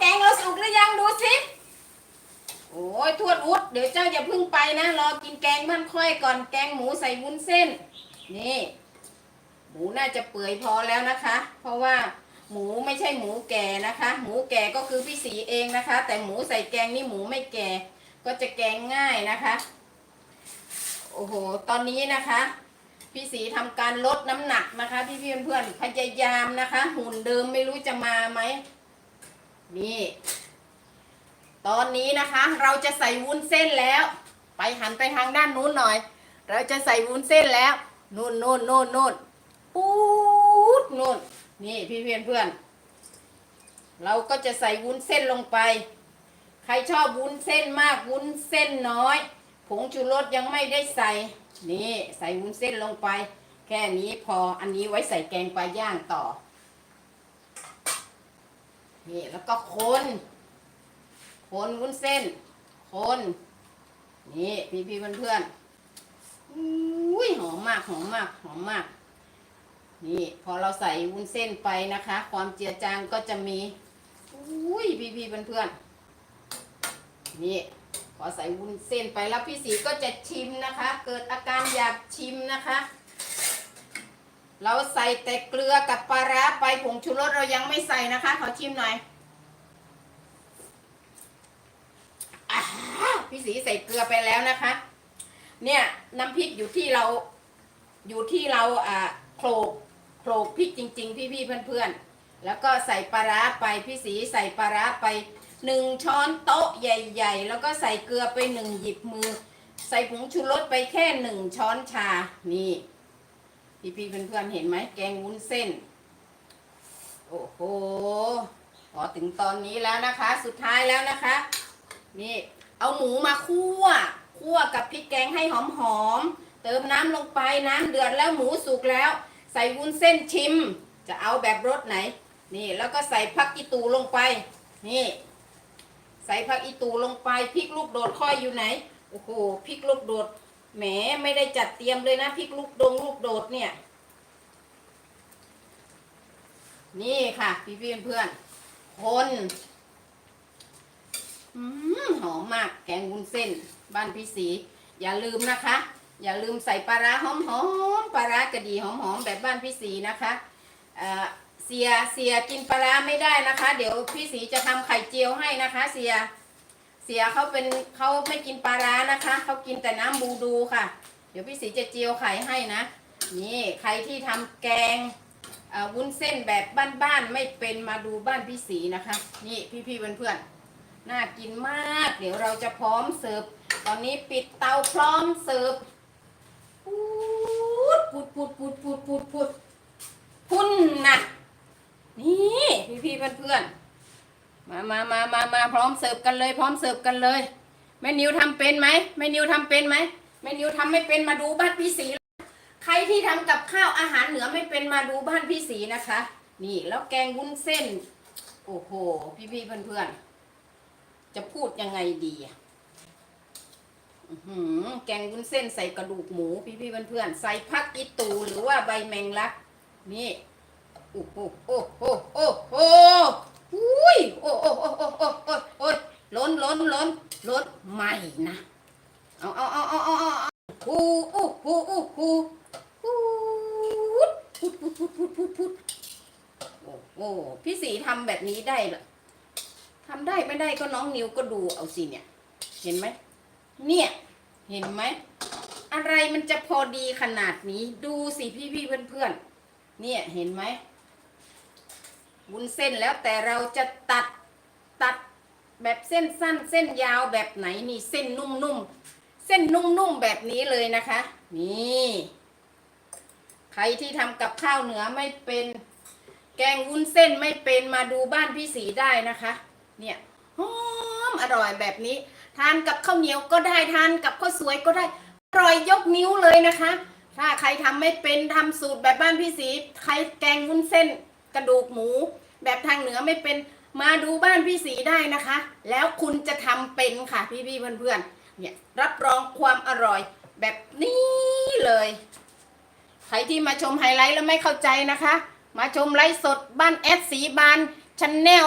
แกงเราสุกหรือยังดูสิโอ้ยทวดอุดเดี๋ยวเจ้าอย่าเพิ่งไปนะ รอกินแกงบ้านค่อยก่อนแกงหมูใส่วุ้นเส้น นี่ หมูน่าจะเปื่อยพอแล้วนะคะ เพราะว่าหมูไม่ใช่หมูแก่นะคะ หมูแก่ก็คือพี่สีเองนะคะ แต่หมูใส่แกงนี่หมูไม่แก่ ก็จะแกงง่ายนะคะ โอ้โห ตอนนี้นะคะ พี่สีทำการลดน้ำหนักนะคะ พี่พี่เพื่อนๆพยายามนะคะ หุ่นเดิมไม่รู้จะมาไหม นี่ ตอนนี้นะคะ เราจะใส่วุ้นเส้นแล้ว ไปหันไปทางด้านนู้นหน่อย เราจะใส่วุ้นเส้นแล้วนู่นนู่นนู่นนู่นปูดนู่นนี่พี่เพื่อนเพื่อน เราก็จะใส่วุ้นเส้นลงไป ใครชอบวุ้นเส้นมากวุ้นเส้นน้อย ผงชูรสยังไม่ได้ใส่ นี่ใส่วุ้นเส้นลงไป แค่นี้พออันนี้ไว้ใส่แกงปลาย่างต่อ นี่แล้วก็คนคนวุ้นเส้น คน นี่พี่พี่เพื่อนเพื่อนๆอุ้ยหอมมากหอมมากหอมมาก นี่พอเราใส่วุ้นเส้นไปนะคะ ความเจือจางก็จะมีอุ้ยพี่พี่เพื่อนเพื่อนๆนี่พอใส่วุ้นเส้นไปแล้วพี่สีก็จะชิมนะคะ เกิดอาการอยากชิมนะคะ เราใส่แต่เกลือกับปลาร้าไปผงชูรสเรายังไม่ใส่นะคะ ขอชิมหน่อยอ่าพี่สีใส่เกลือไปแล้วนะคะ เนี่ยน้ำพริกอยู่ที่เราอยู่ที่เราอ่าโขลกโขลกพริกจริง ๆ พี่ๆเพื่อนๆแล้วก็ใส่ปลาร้าไปพี่สีใส่ปลาร้าไปหนึ่งช้อนโต๊ะใหญ่ ๆ แล้วก็ใส่เกลือไปหนึ่งหยิบมือ ใส่ผงชูรสไปแค่หนึ่งช้อนชานี่ พี่ๆเพื่อนๆเห็นไหมแกงวุ้นเส้น โอ้โหพอถึงตอนนี้แล้วนะคะ สุดท้ายแล้วนะคะ นี่เอาหมูมาคั่ว คั่วกับพริกแกงให้หอมๆเติมน้ำลงไปน้ำเดือดแล้วหมูสุกแล้ว ใส่วุ้นเส้นชิม จะเอาแบบรสไหน นี่แล้วก็ใส่ผักอีตูลงไป นี่ ใส่ผักอีตูลงไปพริกลูกโดดค่อยอยู่ไหนโอ้โหพริกลูกโดดแหมไม่ได้จัดเตรียมเลยนะพริกลูกดงลูกโดดเนี่ย นี่ค่ะ พี่พี่เพื่อนคนอหอมมากแกงวุ้นเส้น บ้านพี่สีอย่าลืมนะคะ อย่าลืมใส่ปลาร้าหอมหอมปลาร้ากระดีหอมหอมแบบบ้านพี่สีนะคะเออเสียเสียกินปลาร้าไม่ได้นะคะ เดี๋ยวพี่สีจะทำไข่เจียวให้นะคะ เสียเสียเขาเป็นเขาไม่กินปลาร้านะคะเขากินแต่น้ำบูดูค่ะ เดี๋ยวพี่สีจะเจียวไข่ให้นะ นี่ใครที่ทำแกง วุ้นเส้นแบบบ้านๆไม่เป็นมาดูบ้านพี่สีนะคะ นี่พี่ๆเพื่อนๆน่ากินมาก เดี๋ยวเราจะพร้อมเสิร์ฟตอนนี้ปิดเตาพร้อมเสิร์ฟพูดพูดพูดพูดพูดพูดพูดพุ่นนะนี่พี่ๆเพื่อนๆมามามามามาพร้อมเสิร์ฟกันเลย พร้อมเสิร์ฟกันเลยแม่นิวทำเป็นไหมแม่นิวทำเป็นไหมแม่นิวทำไม่เป็นมาดูบ้านพี่สี ใครที่ทำกับข้าวอาหารเหนือไม่เป็นมาดูบ้านพี่สีนะคะ นี่แล้วแกงวุ้นเส้น โอ้โห พี่พี่ๆเพื่อนจะพูดยังไงดีอืแกงวุ้นเส้นใส่กระดูกหมู พี่พี่ๆเพื่อนใส่ผักอีตูหรือว่าใบแมงลัก นี่โอ้โหโอ้โหโอ้โหอุ้ยโอ้โอ้โอ้โอ้โอ้โอ้โอ้ล้นล้นล้นล้นใหม่นะเอาเอาเอาเอาเอาเอาเอาโอ้โอ้โหโอ้โห พูดพูดพูดพูดพูดพูดพูดโอ้โหพี่สีทำแบบนี้ได้เหรอทำได้ไม่ได้ก็น้องนิวก็ดูเอาสิเนี่ย เห็นไหมเนี่ย เห็นไหมอะไรมันจะพอดีขนาดนี้ ดูสิพี่พี่เพื่อนเพื่อนๆเนี่ยเห็นไหมวุ้นเส้นแล้วแต่เราจะตัดตัดแบบเส้นสั้นเส้นยาวแบบไหนนี่เส้นนุ่มๆเส้นนุ่มๆแบบนี้เลยนะคะ นี่ ใครที่ทำกับข้าวเหนือไม่เป็น แกงวุ้นเส้นไม่เป็นมาดูบ้านพี่สีได้นะคะ เนี่ยหอมอร่อยแบบนี้ ทานกับข้าวเหนียวก็ได้ทานกับข้าวสวยก็ได้อร่อยยกนิ้วเลยนะคะ ถ้าใครทำไม่เป็นทำสูตรแบบบ้านพี่สีใครแกงวุ้นเส้น กระดูกหมู แบบทางเหนือไม่เป็นมาดูบ้านพี่สีได้นะคะ แล้วคุณจะทำเป็นค่ะพี่พี่ๆเพื่อนๆเนี่ยรับรองความอร่อยแบบนี้เลย ใครที่มาชมไฮไลท์แล้วไม่เข้าใจนะคะ มาชมไลฟ์สดบ้านแอดสีบานชันแนล